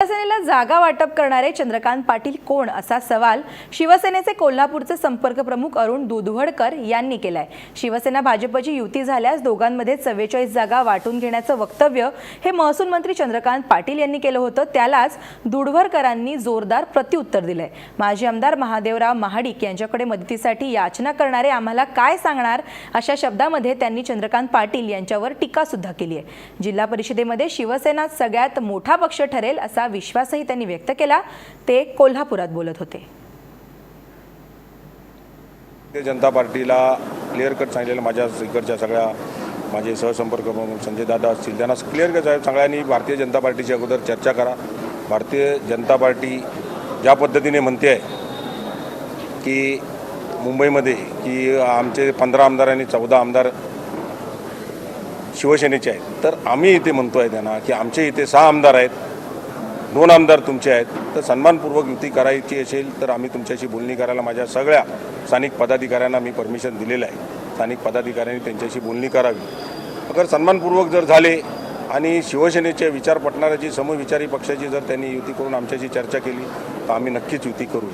शिवसेनेला जागा वाटप करणारे चंद्रकांत पाटील कोण असा सवाल शिवसेनेचे कोल्हापूरचे संपर्क प्रमुख अरुण दुधवडकर यांनी केलाय. शिवसेना भाजपची युती झाल्यास दोघांमध्ये चव्वेचाळीस जागा वाटून घेण्याचं वक्तव्य हे महसूल मंत्री चंद्रकांत पाटील यांनी केलं होतं. त्यालाच दुधवडकरांनी जोरदार प्रत्युत्तर दिलंय. माजी आमदार महादेवराव महाडिक यांच्याकडे मदतीसाठी याचना करणारे आम्हाला काय सांगणार अशा शब्दामध्ये त्यांनी चंद्रकांत पाटील यांच्यावर टीका सुद्धा केली आहे जिल्हा परिषदेमध्ये शिवसेना सगळ्यात मोठा पक्ष ठरेल असा विश्वासही त्यांनी व्यक्त केला. ते कोल्हापुरात बोलत होते. जनता पार्टीला क्लिअर कट सांगितलेलं माझ्या इकडच्या सगळ्या माझे सहसंपर्क म्हणून संजय दादा असतील त्यांना क्लिअर कट सगळ्यांनी भारतीय जनता पार्टीची अगोदर चर्चा करा. भारतीय जनता पार्टी ज्या पद्धतीने म्हणते आहे की मुंबईमध्ये की आमचे पंधरा आमदार आणि चौदा आमदार शिवसेनेचे आहेत तर आम्ही इथे म्हणतो आहे त्यांना की आमचे इथे सहा आमदार आहेत. दोन आमदार तुमचे आहेत तर सन्मानपूर्वक युती करायची असेल तर आम्ही तुमच्याशी बोलणी करायला माझ्या सगळ्या स्थानिक पदाधिकाऱ्यांना मी परमिशन दिलेलं आहे. स्थानिक पदाधिकाऱ्यांनी त्यांच्याशी बोलणी करावी. अगर सन्मानपूर्वक जर झाले आणि शिवसेनेचे विचार पटणाऱ्याची समविचारी पक्षाची जर त्यांनी युती करून आमच्याशी चर्चा केली तर आम्ही नक्कीच युती करू